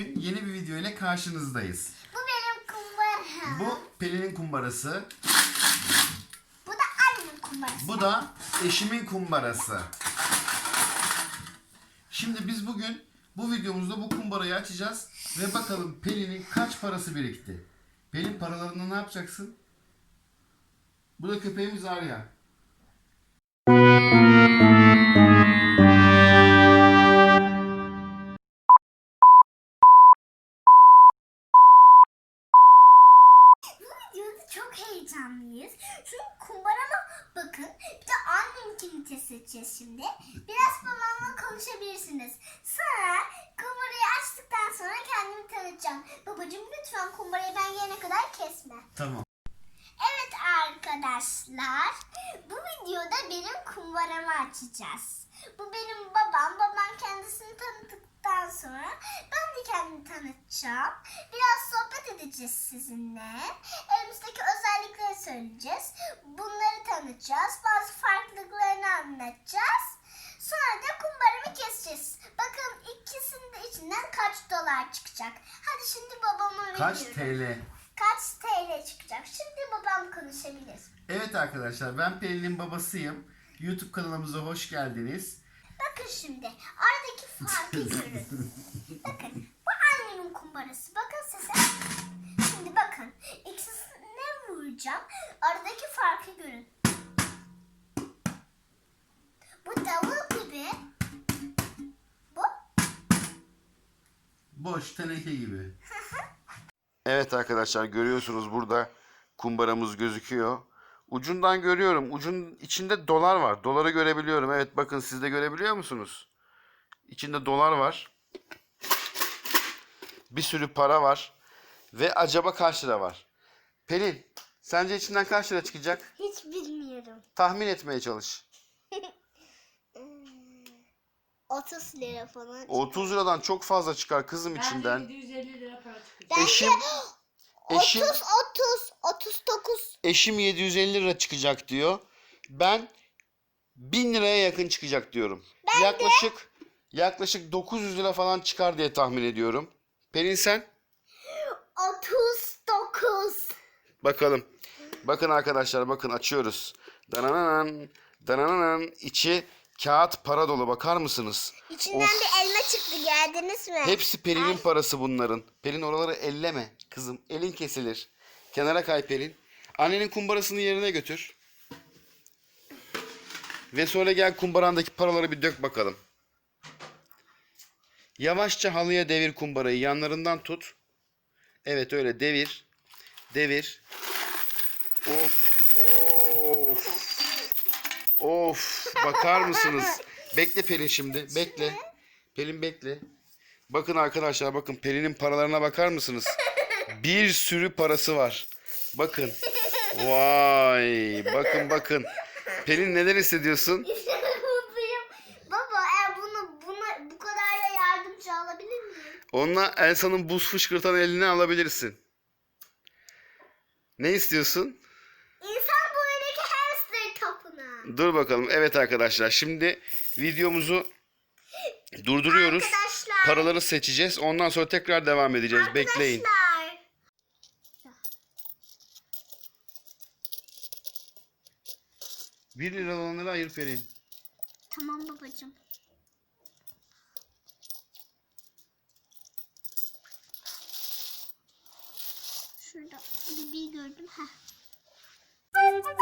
Yeni bir video ile karşınızdayız. Bu benim kumbaram. Bu Pelin'in kumbarası. Bu da annemin kumbarası. Bu da eşimin kumbarası. Şimdi biz bugün bu videomuzda bu kumbarayı açacağız ve bakalım Pelin'in kaç parası birikti. Pelin paralarını ne yapacaksın? Bu da köpeğimiz Arya. Arkadaşlar. Bu videoda benim kumbaramı açacağız. Bu benim babam. Babam kendisini tanıttıktan sonra ben de kendimi tanıtacağım. Biraz sohbet edeceğiz sizinle. Elimizdeki özellikleri söyleyeceğiz. Bunları tanıtacağız. Bazı farklılıklarını anlatacağız. Sonra da kumbaramı keseceğiz. Bakın ikisinin de içinden kaç dolar çıkacak. Hadi şimdi babama Kaç veriyorum. TL? Kaç TL çıkacak? Şimdi babam konuşabilir. Evet arkadaşlar ben Pelin'in babasıyım. YouTube kanalımıza hoş geldiniz. Bakın şimdi aradaki farkı görün. bakın bu annemin kumbarası. Bakın size. Şimdi bakın ikisine vuracağım. Aradaki farkı görün. Bu davul gibi. Bu Boş teneke gibi. Evet arkadaşlar görüyorsunuz burada kumbaramız gözüküyor. Ucundan görüyorum. Ucun içinde dolar var. Doları görebiliyorum. Evet bakın siz de görebiliyor musunuz? İçinde dolar var. Bir sürü para var. Ve acaba kaç lira var? Pelin sence içinden kaç lira çıkacak? hiç bilmiyorum. Tahmin etmeye çalış. 30 lira falan. 30 liradan çok fazla çıkar kızım Bence içinden. 750 lira para çıkacak. Bence Eşim eşim 30 30 39 Eşim 750 lira çıkacak diyor. Ben 1000 liraya yakın çıkacak diyorum. yaklaşık yaklaşık 900 lira falan çıkar diye tahmin ediyorum. Pelin sen? 39 Bakalım. Bakın arkadaşlar bakın açıyoruz. Danananan, danananan içi kağıt para dolu bakar mısınız? İçinden Of. bir elma çıktı geldiniz mi? Hepsi Pelin'in parası bunların. Pelin oraları elleme kızım. Elin kesilir. Kenara kay Pelin. Annenin kumbarasını yerine götür. Ve sonra gel kumbarandaki paraları bir dök bakalım. Yavaşça halıya devir kumbarayı. Yanlarından tut. Evet öyle devir. Devir. Of. Of. Of. Bakar mısınız? Bekle Pelin şimdi. Bekle. Pelin bekle. Bakın arkadaşlar bakın Pelin'in paralarına bakar mısınız? Bir sürü parası var. Bakın. Vay. Bakın bakın. Pelin neler hissediyorsun? Mutluyum. Baba eğer bunu bu kadar da yardımcı alabilir miyim? Onunla Elsa'nın buz fışkırtan elini alabilirsin. Ne istiyorsun? Dur bakalım. Evet arkadaşlar şimdi videomuzu durduruyoruz. Arkadaşlar. Paraları seçeceğiz. Ondan sonra tekrar devam edeceğiz. Bekleyin. Arkadaşlar. 1 lira olanları ayır Pelin. Tamam babacığım. Şurada bir, bir gördüm. Heh. Evet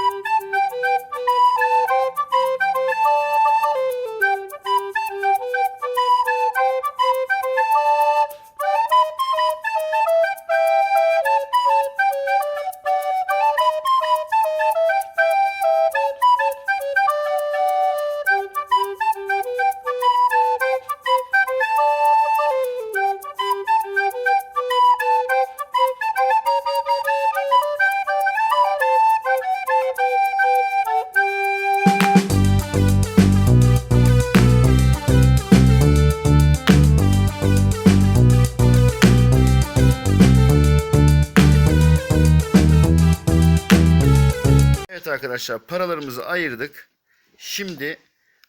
arkadaşlar paralarımızı ayırdık. Şimdi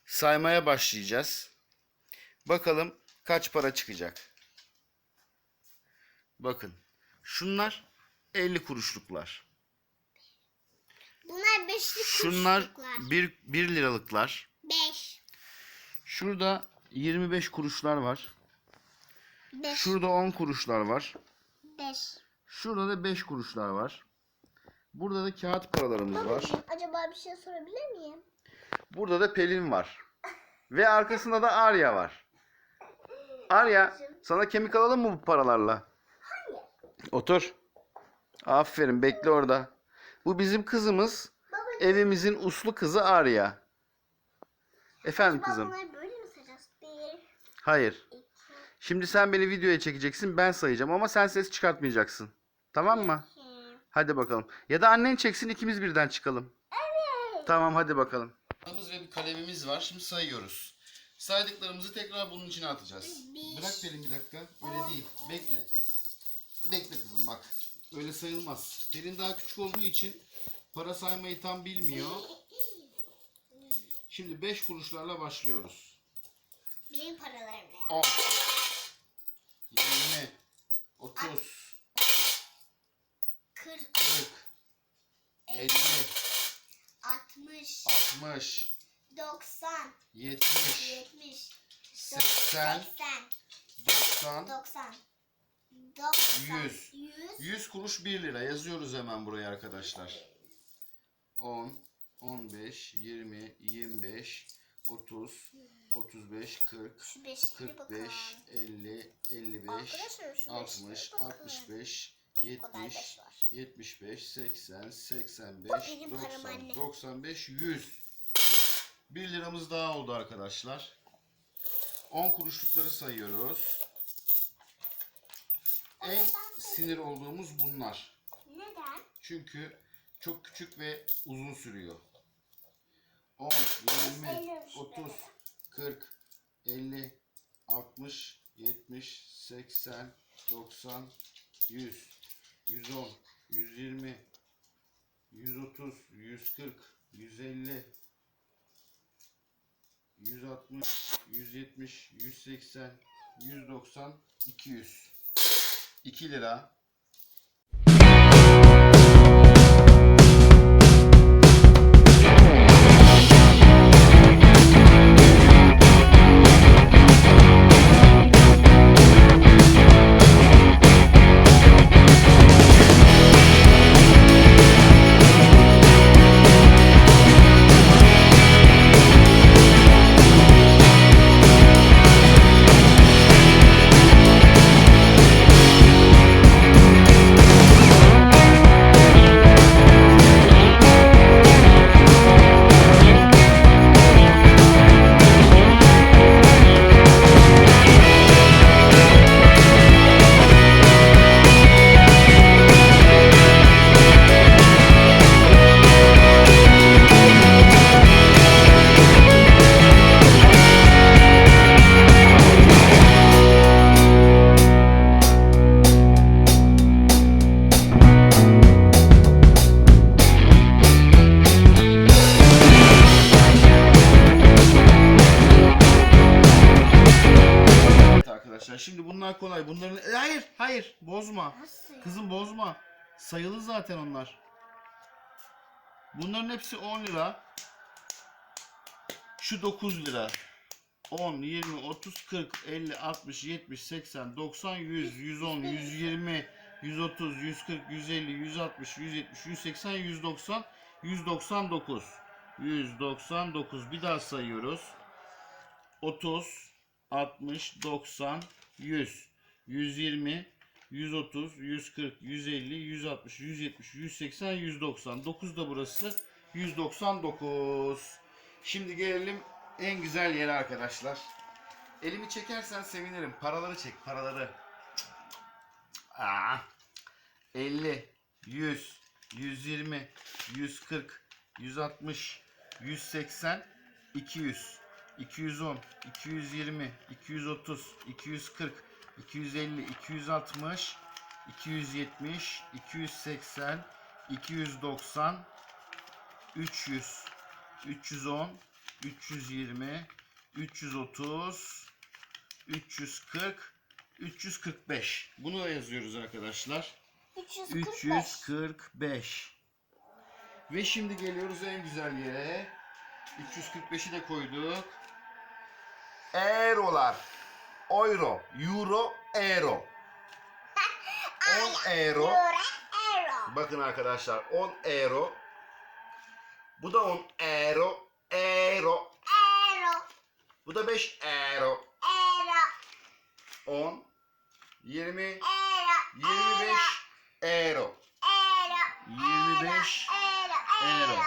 saymaya başlayacağız. Bakalım kaç para çıkacak. Bakın. Şunlar 50 kuruşluklar. Bunlar beşli Şunlar kuruşluklar. 1, 1 liralıklar. Beş. Şurada 25 kuruşlar var. Beş. Şurada 10 kuruşlar var. Beş. Şurada da 5 kuruşlar var. Burada da kağıt paralarımız var. Acaba bir şey sorabilir miyim? Burada da Pelin var. Ve arkasında da Arya var. Arya sana kemik alalım mı bu paralarla? Otur. Aferin bekle orada. Bu bizim kızımız. Babacığım. Evimizin uslu kızı Arya. Efendim Acaba kızım. bunları böyle mi sayacağız? Bir, Hayır. iki. Şimdi sen beni videoya çekeceksin ben sayacağım ama sen ses çıkartmayacaksın. Tamam mı? Hadi bakalım. Ya da annen çeksin ikimiz birden çıkalım. Evet. Tamam hadi bakalım. ve bir kalemimiz var. Şimdi sayıyoruz. Saydıklarımızı tekrar bunun içine atacağız. Bırak Pelin bir dakika. Öyle değil. Bekle. Bekle kızım bak. Öyle sayılmaz. Pelin daha küçük olduğu için para saymayı tam bilmiyor. Şimdi 5 kuruşlarla başlıyoruz. Benim paralarım ne? 10 20 30 Kırk, 40 50 altmış, 60 doksan, 70 yetmiş, 80 seksen, 90 doksan, doksan, Yüz. yüz, 100 kuruş 1 lira yazıyoruz hemen buraya arkadaşlar. 10, 15, 20, 25, 30, 35, 40, şu beşleri bakalım. 45, 50, 55, Arkadaşlar şu 60, beşlere bakın. 65, Bu kadar 70, beş var. 75, 80, 85, Bu benim param 90, anne. 95, 100. 1 liramız daha oldu arkadaşlar. 10 kuruşlukları sayıyoruz. En sinir olduğumuz bunlar. Neden? Çünkü çok küçük ve uzun sürüyor. 10, 20, 30, 40, 50, 60, 70, 80, 90, 100, 110, 120, 130, 140, 150, 160, 170, 180, 190, 200. 2 lira. Bozma. Nasıl? Kızım bozma. Sayılı zaten onlar. Bunların hepsi 10 lira. Şu 9 lira. 10, 20, 30, 40, 50, 60, 70, 80, 90, 100, 110, 120, 130, 140, 150, 160, 170, 180, 190, 199. 199. Bir daha sayıyoruz. 30, 60, 90, 100, 120, 130, 140, 150, 160, 170, 180, 190. 9 da burası. 199. Şimdi gelelim en güzel yere arkadaşlar. Elimi çekersen sevinirim. Paraları çek, paraları. Aa. 50, 100, 120, 140, 160, 180, 200, 210, 220, 230, 240, 250, 260, 270, 280, 290, 300, 310, 320, 330, 340, 345. Bunu da yazıyoruz arkadaşlar. 345. 345. Ve şimdi geliyoruz en güzel yere. 345'i de koyduk. Eurolar. Euro, euro, euro. 10 euro. Bakın arkadaşlar 10 euro. Bu da 10 euro. Euro. Euro. Bu da 5 euro. Euro. 10 20 Euro. 25 euro. Euro. 25 Euro. euro. Euro.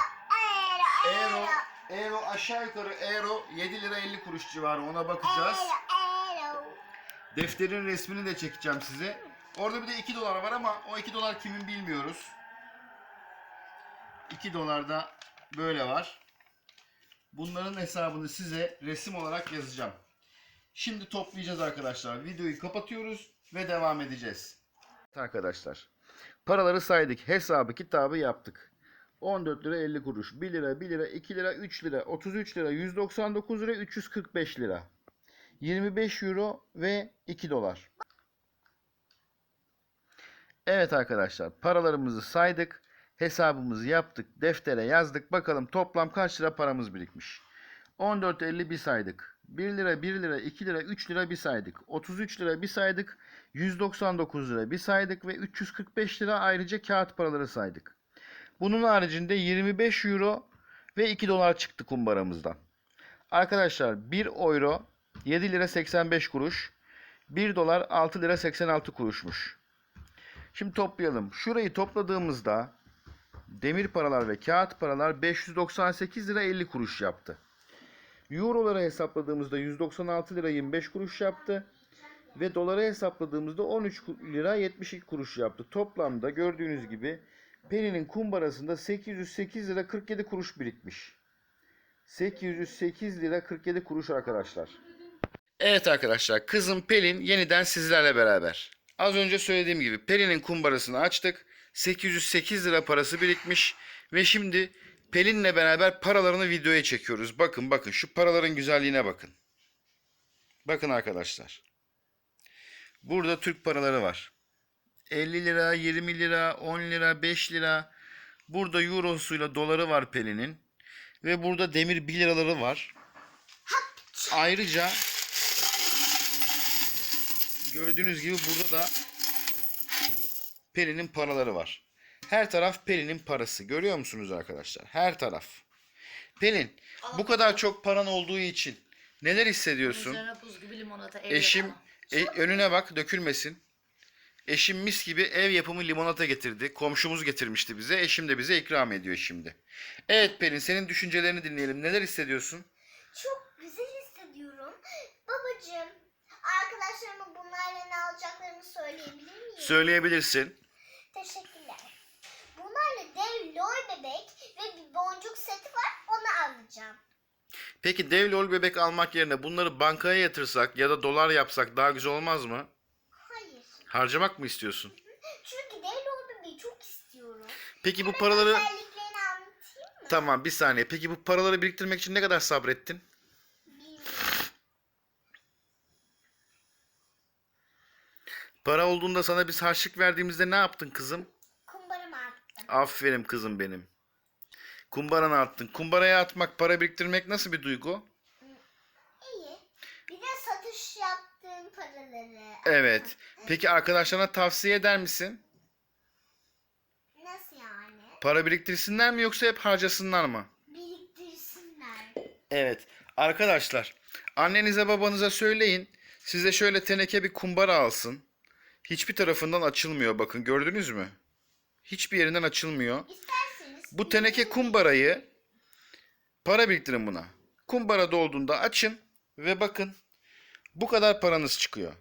Euro, euro aşağı yukarı euro 7 lira 50 kuruş civarı ona bakacağız. Euro. Defterin resmini de çekeceğim size. Orada bir de 2 dolar var ama o 2 dolar kimin bilmiyoruz. 2 dolar da böyle var. Bunların hesabını size resim olarak yazacağım. Şimdi toplayacağız arkadaşlar. Videoyu kapatıyoruz ve devam edeceğiz. Arkadaşlar paraları saydık. Hesabı kitabı yaptık. 14 lira 50 kuruş. 1 lira 1 lira 2 lira 3 lira 33 lira 199 lira 345 lira. 25 euro ve 2 dolar. Evet arkadaşlar paralarımızı saydık. Hesabımızı yaptık. Deftere yazdık. Bakalım toplam kaç lira paramız birikmiş. 14.50 bir saydık. 1 lira 1 lira 2 lira 3 lira bir saydık. 33 lira bir saydık. 199 lira bir saydık ve 345 lira ayrıca kağıt paraları saydık. Bunun haricinde 25 euro ve 2 dolar çıktı kumbaramızdan. Arkadaşlar 1 euro 7 lira 85 kuruş. 1 dolar 6 lira 86 kuruşmuş. Şimdi toplayalım. Şurayı topladığımızda demir paralar ve kağıt paralar 598 lira 50 kuruş yaptı. Eurolara hesapladığımızda 196 lira 25 kuruş yaptı. Ve dolara hesapladığımızda 13 lira 72 kuruş yaptı. Toplamda gördüğünüz gibi Penny'nin kumbarasında 808 lira 47 kuruş birikmiş. 808 lira 47 kuruş arkadaşlar. Evet arkadaşlar kızım Pelin yeniden sizlerle beraber. Az önce söylediğim gibi Pelin'in kumbarasını açtık. 808 lira parası birikmiş ve şimdi Pelin'le beraber paralarını videoya çekiyoruz. Bakın bakın şu paraların güzelliğine bakın. Bakın arkadaşlar. Burada Türk paraları var. 50 lira, 20 lira, 10 lira, 5 lira. Burada eurosuyla doları var Pelin'in. Ve burada demir 1 liraları var. Ayrıca gördüğünüz gibi burada da Pelin'in paraları var. Her taraf Pelin'in parası. Görüyor musunuz arkadaşlar? Her taraf. Pelin, bu kadar çok paran olduğu için neler hissediyorsun? Üzerine buz gibi limonata Eşim e, önüne bak dökülmesin. Eşim mis gibi ev yapımı limonata getirdi. Komşumuz getirmişti bize. Eşim de bize ikram ediyor şimdi. Evet Pelin senin düşüncelerini dinleyelim. Neler hissediyorsun? Çok güzel hissediyorum. Babacığım, arkadaşlarıma bunlarla ne alacaklarını söyleyebilir miyim? Söyleyebilirsin. Teşekkürler. Bunlarla dev lol bebek ve bir boncuk seti var. Onu alacağım. Peki dev lol bebek almak yerine bunları bankaya yatırsak ya da dolar yapsak daha güzel olmaz mı? Hayır. Harcamak mı istiyorsun? Çünkü dev lol bebeği çok istiyorum. Peki bu Hemen paraları... özelliklerini anlatayım mı? Tamam bir saniye. Peki bu paraları biriktirmek için ne kadar sabrettin? Para olduğunda sana biz harçlık verdiğimizde ne yaptın kızım? Kumbarımı attım. Aferin kızım benim. Kumbarana attın. Kumbaraya atmak, para biriktirmek nasıl bir duygu? İyi. Bir de satış yaptığım paraları. Evet. Peki arkadaşlarına tavsiye eder misin? Nasıl yani? Para biriktirsinler mi yoksa hep harcasınlar mı? Biriktirsinler. Evet. Arkadaşlar, annenize babanıza söyleyin. Size şöyle teneke bir kumbara alsın. Hiçbir tarafından açılmıyor bakın gördünüz mü? Hiçbir yerinden açılmıyor. İsterseniz Bu teneke kumbarayı para biriktirin buna. Kumbara dolduğunda açın ve bakın bu kadar paranız çıkıyor.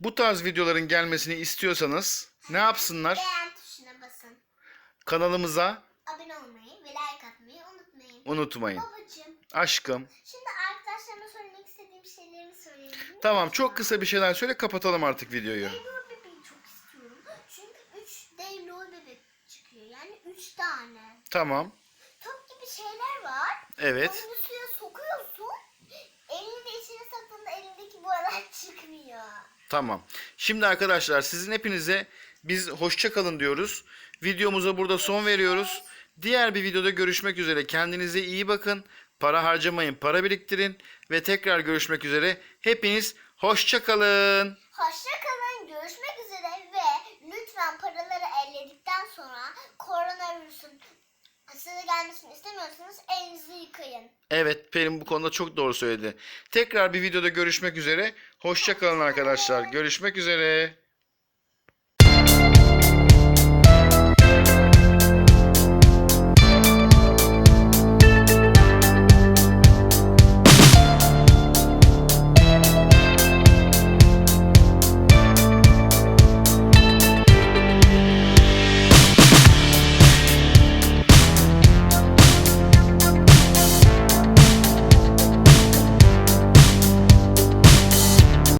Bu tarz videoların gelmesini istiyorsanız ne yapsınlar? beğen tuşuna basın. Kanalımıza Abone olmayı ve like atmayı unutmayın. unutmayın. Babacığım, Aşkım. şimdi şeylerimi söyleyebilir miyim? Tamam çok kısa bir şeyler söyle kapatalım artık videoyu. Dev lol bebeği çok istiyorum. Çünkü 3 dev lol bebek çıkıyor. Yani 3 tane. Tamam. Top gibi şeyler var. Evet. Onu suya sokuyorsun. Elini de içine saktığında elindeki boyalar çıkmıyor. Tamam. Şimdi arkadaşlar sizin hepinize biz hoşça kalın diyoruz. Videomuza burada son veriyoruz. Diğer bir videoda görüşmek üzere. Kendinize iyi bakın. Para harcamayın, para biriktirin ve tekrar görüşmek üzere. Hepiniz hoşça kalın. Hoşça kalın. Görüşmek üzere ve lütfen paraları elledikten sonra koronavirüsün size gelmesini istemiyorsanız elinizi yıkayın. Evet, Pelin bu konuda çok doğru söyledi. Tekrar bir videoda görüşmek üzere. Hoşça kalın arkadaşlar. Görüşmek üzere.